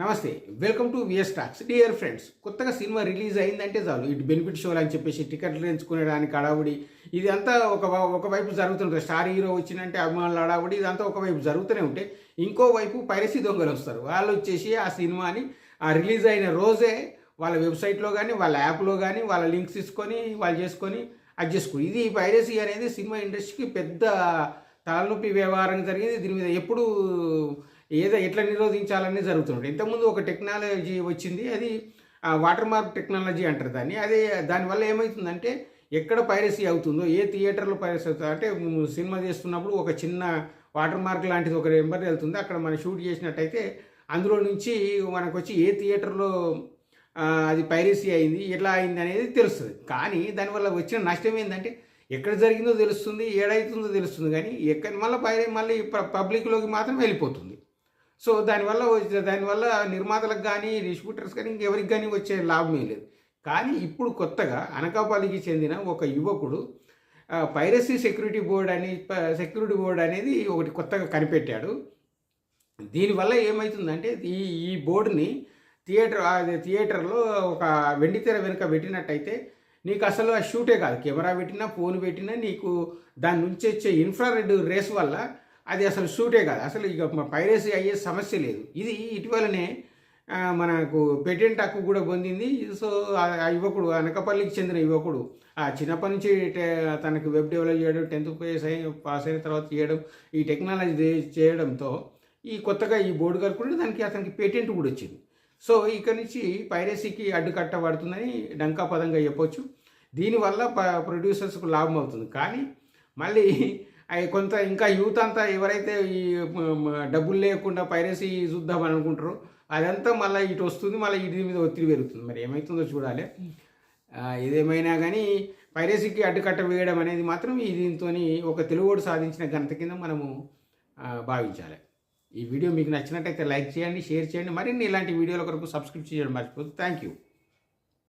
నమస్తే welcome to VS talks dear friends కొత్తగా cinema release అయిందంటే చాలు. ఇటు బెనిఫిట్ షోలు అని చెప్పేసి టికెట్లు ఎంచుకునేదానికి అడావుడి ఇది అంతా ఒక ఒకవైపు జరుగుతుంటుంది. స్టార్ హీరో వచ్చినంటే అభిమానులు అడావుడి ఇదంతా ఒకవైపు జరుగుతూనే ఉంటే ఇంకో వైపు పైరసీ దొంగలు వస్తారు. వాళ్ళు వచ్చేసి ఆ సినిమాని ఆ రిలీజ్ అయిన రోజే వాళ్ళ వెబ్సైట్లో కానీ వాళ్ళ యాప్లో కానీ వాళ్ళ లింక్స్ తీసుకొని వాళ్ళు చేసుకొని అది చేసుకో ఇది పైరసీ అనేది సినిమా ఇండస్ట్రీకి పెద్ద తలనొప్పి వ్యవహారం జరిగింది. దీని మీద ఎప్పుడు ఏదో ఎట్లా నిరోధించాలనే జరుగుతుంటుంది ఇంతకుముందు ఒక టెక్నాలజీ వచ్చింది అది వాటర్ మార్క్ టెక్నాలజీ అంటారు దాన్ని. అదే దానివల్ల ఏమవుతుందంటే ఎక్కడ పైరసీ అవుతుందో ఏ థియేటర్లో పైరసీ అవుతుందో అంటే సినిమా చేస్తున్నప్పుడు ఒక చిన్న వాటర్ మార్క్ లాంటిది ఒక నెంబర్ వెళ్తుంది అక్కడ మనం షూట్ చేసినట్టయితే అందులో నుంచి మనకు వచ్చి ఏ థియేటర్లో అది పైరసీ అయింది ఎట్లా అయింది అనేది తెలుస్తుంది. కానీ దానివల్ల వచ్చిన నష్టం ఏంటంటే ఎక్కడ జరిగిందో తెలుస్తుంది ఏడైతుందో తెలుస్తుంది కానీ ఎక్కడ మళ్ళీ పైర మళ్ళీ ప- పబ్లిక్లోకి మాత్రం వెళ్ళిపోతుంది. సో దానివల్ల దానివల్ల నిర్మాతలకు కానీ డిస్ట్రిబ్యూటర్స్ కానీ ఇంకెవరికి కానీ వచ్చే లాభమే లేదు. కానీ ఇప్పుడు కొత్తగా అనకాపల్లికి చెందిన ఒక యువకుడు పైరసీ సెక్యూరిటీ బోర్డ్ అని సెక్యూరిటీ బోర్డ్ అనేది ఒకటి కొత్తగా కనిపెట్టాడు. దీనివల్ల ఏమవుతుందంటే ఈ ఈ బోర్డుని థియేటర్ అది థియేటర్లో ఒక వెండితెర వెనుక పెట్టినట్టయితే నీకు అసలు ఆ షూటే కాదు. కెమెరా పెట్టినా ఫోన్ పెట్టినా నీకు దాని నుంచి వచ్చే ఇన్ఫ్రారెడ్ రేస్ వల్ల అది అసలు సూటే కాదు. అసలు ఇక పైరసీ అయ్యే సమస్య లేదు. ఇది ఇటీవలనే మనకు పేటెంట్ హక్కు కూడా పొందింది. సో ఆ ఆ యువకుడు అనకపల్లికి చెందిన యువకుడు ఆ చిన్నప్పటి నుంచి తనకు వెబ్ డెవలప్ చేయడం టెన్త్ పాస్ అయిన పాస్ అయిన తర్వాత చేయడం ఈ టెక్నాలజీ చేయడంతో ఈ కొత్తగా ఈ బోర్డు కలుపుకుంటే దానికి అతనికి పేటెంట్ కూడా వచ్చింది. సో ఇక్కడ నుంచి పైరసీకి అడ్డుకట్టబడుతుందని డంకా పదంగా చెప్పొచ్చు. దీనివల్ల ప ప్రొడ్యూసర్స్కు లాభం అవుతుంది. కానీ మళ్ళీ కొంత ఇంకా యూత్ అంతా ఎవరైతే ఈ డబ్బులు లేకుండా పైరసీ చూద్దాం అని అనుకుంటారో అదంతా మళ్ళీ ఇటు వస్తుంది మళ్ళీ ఇటు మీద ఒత్తిడి పెరుగుతుంది. మరి ఏమవుతుందో చూడాలి. ఏదేమైనా కానీ పైరసీకి అడ్డుకట్ట వేయడం అనేది మాత్రం ఈ దీంతో ఒక తెలుగుడు సాధించిన ఘనత కింద మనము భావించాలి. ఈ వీడియో మీకు నచ్చినట్టయితే లైక్ చేయండి షేర్ చేయండి మరిన్ని ఇలాంటి వీడియోల కొరకు సబ్స్క్రైబ్ చేయడం మర్చిపోతుంది థ్యాంక్ యూ.